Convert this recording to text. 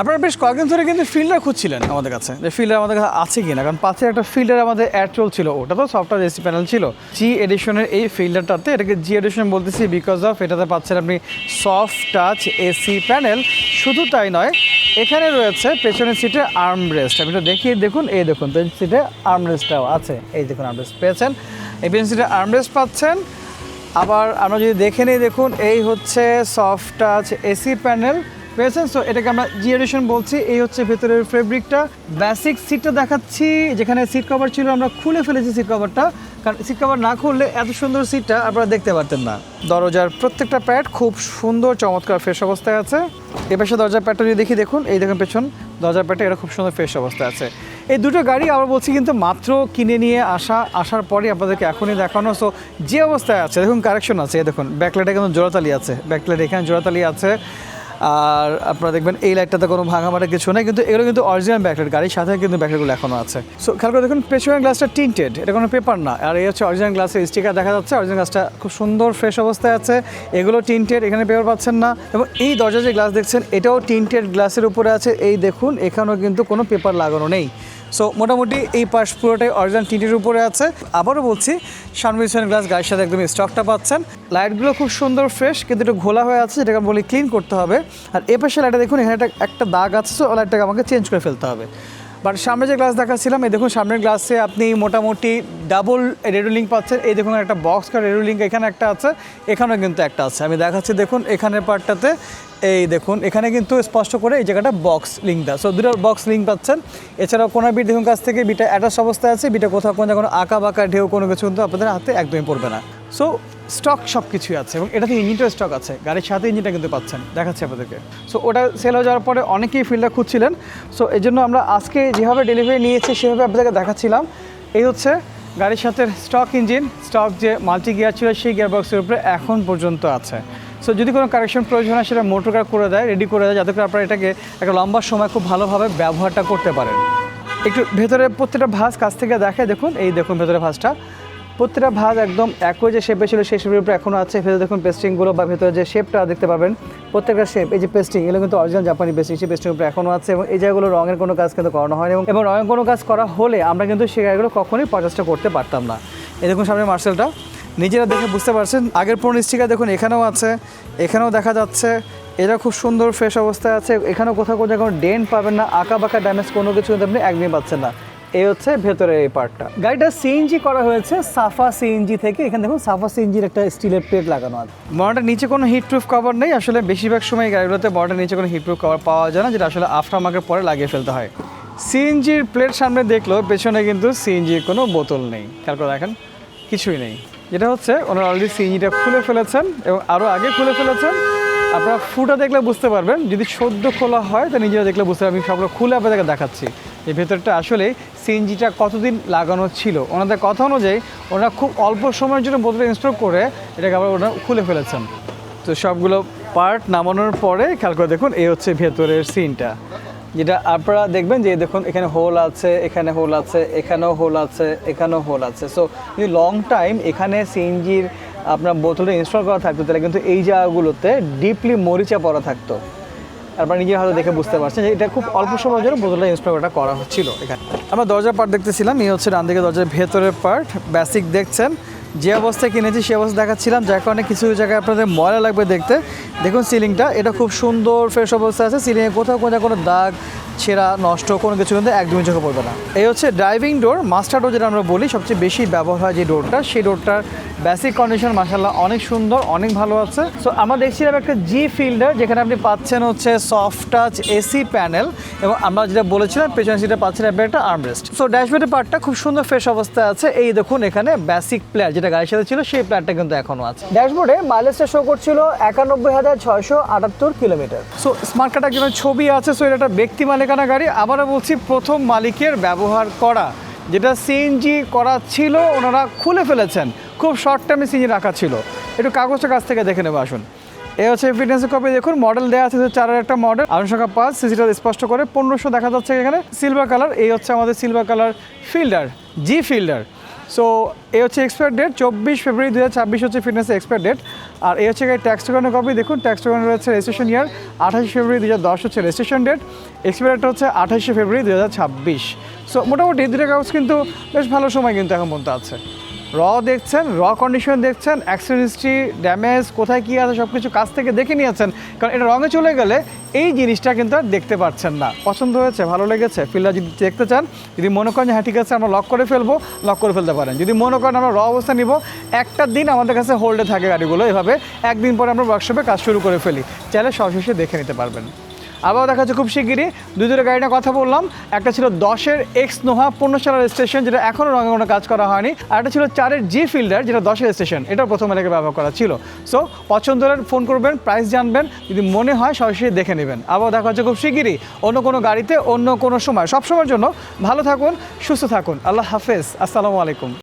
আপনারা বেশ কয়েকদিন ধরে কিন্তু ফিল্ডার খুঁজছিলেন আমাদের কাছে। যে ফিল্ডার আমাদের কাছে আছে কি না কারণ পাশে একটা ফিল্ডার আমাদের অ্যাড চলছিল, ওটা তো সফটওয়্যার এসি প্যানেল ছিল। জি এডিশনের এই ফিল্ডারটাতে, এটাকে জি এডিশন বলতেছি বিকজ অফ এটাতে পাচ্ছেন আপনি সফট টাচ এসি প্যানেল শুধু তাই নয়, এখানে রয়েছে পেছনের সিটে আর্ম রেস্ট একটু দেখিয়ে দেখুন, এই দেখুন পেছন সিটে আর্ম রেস্টটাও আছে। এই দেখুন আর্ম রেস্ট পেয়েছেন। এই পেছন সিটে আর্ম রেস্ট পাচ্ছেন। আবার আমরা যদি দেখে নিই, দেখুন, এই হচ্ছে সফট টাচ এসি প্যানেল পেয়েছেন। সো এটাকে আমরা জি বলছি। এই হচ্ছে ভেতরের ফেব্রিকটা বেসিক সিটটা দেখাচ্ছি। যেখানে সিট কভার ছিল, আমরা খুলে ফেলেছি সিট কভারটা কারণ সিট কভার না খুললে এত সুন্দর সিটটা আপনারা দেখতে পারতেন না। দরজার প্রত্যেকটা প্যাড খুব সুন্দর, চমৎকার ফ্রেশ অবস্থায় আছে। এ পাশে দরজার প্যাডটা যদি দেখি, দেখুন, এই দেখুন পেছন। দরজার প্যাডটা এটা খুব সুন্দর ফ্রেশ অবস্থায় আছে। এই দুটো গাড়ি আবার বলছি কিন্তু মাত্র কিনে নিয়ে আসা, আসার পরই আপনাদেরকে এখনই দেখানো। সো যে অবস্থায় আছে, দেখুন কারেকশন আছে দেখুন। ব্যাকলাইটে কিন্তু জোড়াতালি আছে। ব্যাকলাইট এখানে জোড়াতালি আছে। আর আপনারা দেখবেন এই লাইটটাতে কোনো ভাঙা মাটা কিছু নেই, কিন্তু এগুলো কিন্তু অরিজিনাল ব্যাকলাইট গাড়ির সাথে কিন্তু ব্যাকলাইটগুলো এখনও আছে। সো খেয়াল করে দেখুন, পেছনের গ্লাসটা টিন্টেড এটা কোনো পেপার না। আর এই হচ্ছে অরিজিনাল গ্লাসের স্টিকার দেখা যাচ্ছে অরিজিনাল গ্লাসটা খুব সুন্দর ফ্রেশ অবস্থায় আছে। এগুলো টিন্টেড এখানে পেপার পাচ্ছেন না। এবং এই দরজা যে গ্লাস দেখছেন, এটাও টিন্টেড গ্লাসের উপরে আছে। এই দেখুন, এখানেও কিন্তু কোনো পেপার লাগানো নেই। সো মোটামুটি এই পাশ পুরোটাই অরিজিনাল টিনের উপরে আছে। আবারও বলছি সানভিসন গ্লাস গায়ের সাথে একদমই স্টকটা পাচ্ছেন। লাইটগুলো খুব সুন্দর ফ্রেশ কিন্তু একটু ঘোলা হয়ে আছে, যেটাকে বলি ক্লিন করতে হবে। আর এ পাশে লাইটটা দেখুন, এখানে একটা দাগ আছে সো লাইটটাকে আমাকে চেঞ্জ করে ফেলতে হবে। বাট সামনে যে গ্লাস দেখাচ্ছিলাম, এই দেখুন সামনের গ্লাসে আপনি মোটামুটি ডাবল রেডুলিং পাচ্ছেন। এই দেখুন একটা বক্স কার রেডুলিং এখানে একটা আছে, এখানেও কিন্তু একটা আছে। আমি দেখাচ্ছি, দেখুন এখানের পার্টটাতে এই দেখুন, এখানে কিন্তু স্পষ্ট করে এই জায়গাটা বক্স লিঙ্ক দেয় সো দুটো বক্স লিঙ্ক পাচ্ছেন। এছাড়াও কোনো বিট দেখুন কাছ থেকে বিটা অ্যাটাচ অবস্থায় আছে, বিটা কোথাও কোনো কোনো আঁকা বাঁকা ঢেউ কোনো কিছু কিন্তু আপনাদের হাতে একদমই পড়বে না। সো স্টক সব কিছুই আছে এবং এটাতে ইঞ্জিনটাও স্টক আছে। গাড়ির সাথে ইঞ্জিনটা কিন্তু পাচ্ছেন। দেখাচ্ছি আপনাদেরকে। সো ওটা সেল হয়ে যাওয়ার পরে অনেকেই ফিল্ডটা খুঁজছিলেন। সো এই জন্য আমরা আজকে যেভাবে ডেলিভারি নিয়েছি, সেভাবে আপনাদেরকে দেখাচ্ছিলাম। এই হচ্ছে গাড়ির সাথে স্টক ইঞ্জিন স্টক যে মাল্টি গিয়ার ছিল, সেই গিয়ার বক্সের উপরে এখন পর্যন্ত আছে। সো যদি কোনো কারেকশন প্রয়োজন হয়, সেটা মোটর কার করে দেয় রেডি করে দেয়, যাতে করে আপনারা এটাকে একটা লম্বা সময় খুব ভালোভাবে ব্যবহারটা করতে পারেন। একটু ভেতরে প্রত্যেকটা ভাঁজ কাছ থেকে দেখে দেখুন। এই দেখুন ভেতরে ভাঁজটা। প্রত্যেকটা ভাঁজ একদম একই যে শেপে ছিল, সেই শেপের উপরে এখনও আছে। ভেতরে দেখুন পেস্টিংগুলো বা ভেতরে যে শেপটা দেখতে পাবেন, প্রত্যেকটা শেপ এই যে পেস্টিং এগুলো কিন্তু অরিজিনাল জাপানি পেস্টিং সেই পেস্টিং উপরে এখনও আছে এবং এই জায়গাগুলো রঙের কোনো কাজ কিন্তু করানো হয়নি এবং রঙের কোনো কাজ করা হলে আমরা কিন্তু সেই জায়গাগুলো কখনোই পর্যাসটা করতে পারতাম না। এই দেখুন সামনে মার্সেলটা নিজেরা দেখে বুঝতে পারছেন, আগের পুরনো স্টিকার দেখুন এখানেও আছে, এখানেও দেখা যাচ্ছে। এটা খুব সুন্দর ফ্রেশ অবস্থায় আছে। এখানেও কোথাও কোথাও কোনো ডেন্ট পাবেন না আঁকা বাঁকা ড্যামেজ কোনো কিছু কিন্তু আপনি একদমই পাচ্ছেন না। এই হচ্ছে ভেতরে এই পার্টটা। গাড়িটা সিএনজি করা হয়েছে সাফা সিএনজি থেকে। এখানে দেখুন সাফা সিএনজির একটা স্টিলের প্লেট লাগানো আছে। মডার নিচে কোনো হিট প্রুফ কভার নেই। আসলে বেশিরভাগ সময় গাড়িগুলোতে মডার নিচে কোনো হিট প্রুফ কভার পাওয়া যায় না, যেটা আসলে আফটার মার্কেট পরে লাগিয়ে ফেলতে হয়। সিএনজির প্লেট সামনে দেখল পেছনে কিন্তু সিএনজির কোনো বোতল নেই। খেয়াল করে দেখেন, কিছুই নেই। যেটা হচ্ছে, ওনারা অলরেডি সিএনজিটা খুলে ফেলেছেন এবং আরও আগে খুলে ফেলেছেন। আপনারা ফুটা দেখলে বুঝতে পারবেন, যদি সদ্য খোলা হয়, তা নিজেরা দেখলে বুঝতে পারবেন। সবগুলো খুলে আপনাদেরকে দেখাচ্ছি। এই ভেতরটা আসলে সিএনজিটা কতদিন লাগানো ছিল? ওনাদের কথা অনুযায়ী ওনারা খুব অল্প সময়ের জন্য বোতলটা ইনস্টল করে এটাকে আবার ওনারা খুলে ফেলেছেন। তো সবগুলো পার্ট নামানোর পরে খেয়াল করে দেখুন, এই হচ্ছে ভেতরের সিনটা যেটা আপনারা দেখবেন যে দেখুন, এখানে হোল আছে, এখানে হোল আছে, এখানেও হোল আছে, এখানেও হোল আছে। সো যদি লং টাইম এখানে সিএনজির আপনার বোতলে ইনস্টল করা থাকতো, তাহলে কিন্তু এই জায়গাগুলোতে ডিপলি মরিচা পড়া থাকতো। আপনারা নিজের হাতে দেখে বুঝতে পারছেন যে এটা খুব অল্প সময়ের জন্য বোতলটা ইনস্টল করা করা হচ্ছিল এখানে। আমরা দরজার পার্ট দেখতেছিলাম, এই হচ্ছে ডান দিকে দরজার ভেতরের পার্ট বেসিক দেখছেন। যে অবস্থায় কিনেছি সে অবস্থা দেখাচ্ছিলাম, যার কারণে কিছু জায়গায় আপনাদের ময়লা লাগবে দেখতে। দেখুন সিলিংটা এটা খুব সুন্দর ফ্রেশ অবস্থা আছে। সিলিংয়ে কোথাও কোথাও কোনো দাগ ছেঁড়া নষ্ট, কোনো কিছু কিন্তু একদমই চোখে পড়বে না। এই হচ্ছে ড্রাইভিং ডোর মাস্টার ডোর যেটা আমরা বলি, সবচেয়ে বেশি ব্যবহার হয় যে ডোরটা সেই ডোরটার বেসিক কন্ডিশন মাসাল্লাহ অনেক সুন্দর, অনেক ভালো আছে। সো আমরা দেখছিলাম একটা জি ফিল্ডার যেখানে আপনি পাচ্ছেন হচ্ছে সফট টাচ এসি প্যানেল এবং আমরা যেটা বলেছিলাম পেছনে সিটে পাচ্ছেন আপনি একটা আর্মরেস্ট সো ড্যাশবোর্ডের পার্টটা খুব সুন্দর ফ্রেশ অবস্থায় আছে। এই দেখুন এখানে বেসিক প্লেয়ার যেটা গাড়ির সাথে ছিল, সেই প্লেয়ারটা কিন্তু এখনও আছে। ড্যাশবোর্ডে মাইলেজটা শো করছিল একানব্বই হাজার ছয়শো আটাত্তর কিলোমিটার। সো স্মার্ট কার্ড একজনের ছবি আছে সো এটা একটা ব্যক্তি মালিকানা গাড়ি, আবারও বলছি প্রথম মালিকের ব্যবহার করা। যেটা সিএনজি করা ছিল, ওনারা খুলে ফেলেছেন। খুব শর্ট টাইমে সিএনজি রাখা ছিল। একটু কাগজটা কাছ থেকে দেখে নেব, আসুন। এ হচ্ছে ফিটনেসের কপি দেখুন মডেল দেওয়া আছে চারের একটা মডেল আরও সংখ্যা পাঁচ সিসিটা স্পষ্ট করে পনেরোশো দেখা যাচ্ছে এখানে। সিলভার কালার এই হচ্ছে আমাদের silver colour fielder G fielder so এই হচ্ছে এক্সপায়ার ডেট চব্বিশ ফেব্রুয়ারি দু হাজার ছাব্বিশ হচ্ছে ফিটনেসের এক্সপায়ার ডেট আর এই হচ্ছে ট্যাক্স টোকানের কপি দেখুন ট্যাক্স টোকান রয়েছে রেজিস্ট্রেশন ইয়ার আঠাশে ফেব্রুয়ারি দু হাজার দশ হচ্ছে রেজিস্ট্রেশন ডেট এক্সপায়ারটা হচ্ছে আঠাশে ফেব্রুয়ারি দু হাজার ছাব্বিশ। সো মোটামুটি দুটো কাগজ কিন্তু বেশ ভালো সময় কিন্তু এখন পর্যন্ত আছে। র দেখছেন, র কন্ডিশন দেখছেন অ্যাক্সিডেন্ট হিস্ট্রি ড্যামেজ কোথায় কী আছে সব কিছু কাছ থেকে দেখে নিয়েছেন। কারণ এটা রঙে চলে গেলে এই জিনিসটা কিন্তু আর দেখতে পাচ্ছেন না। পছন্দ হয়েছে, ভালো লেগেছে ফিল্ডার যদি দেখতে চান, যদি মনে করেন হ্যাঁ ঠিক আছে, আমরা লক করে ফেলব লক করে ফেলতে পারেন। যদি মনে করেন আমরা র অবস্থা নিব, একটা দিন আমাদের কাছে হোল্ডে থাকে গাড়িগুলো, এভাবে একদিন পরে আমরা ওয়ার্কশপে কাজ শুরু করে ফেলি। চাইলে সরাসরি দেখে নিতে পারবেন। আবার দেখা যাচ্ছে খুব শিগগিরই। দুই দুটো গাড়ি কথা বললাম। একটা ছিল দশের এক্স নোহা পনেরো সালের স্টেশন যেটা এখনও রঙে কোনো কাজ করা হয়নি। আর একটা ছিল চারের জি ফিল্ডার যেটা দশের স্টেশন এটা প্রথম এলাকায় ব্যবহার করা ছিল। সো পছন্দ হলে ফোন করবেন প্রাইস জানবেন, যদি মনে হয় সরাসরি দেখে নেবেন। আবার দেখা হচ্ছে খুব শিগগিরই। অন্য কোনো গাড়িতে, অন্য কোনো সময়। সব সময়ের জন্য ভালো থাকুন, সুস্থ থাকুন। আল্লাহ হাফেজ। আসসালামু আলাইকুম।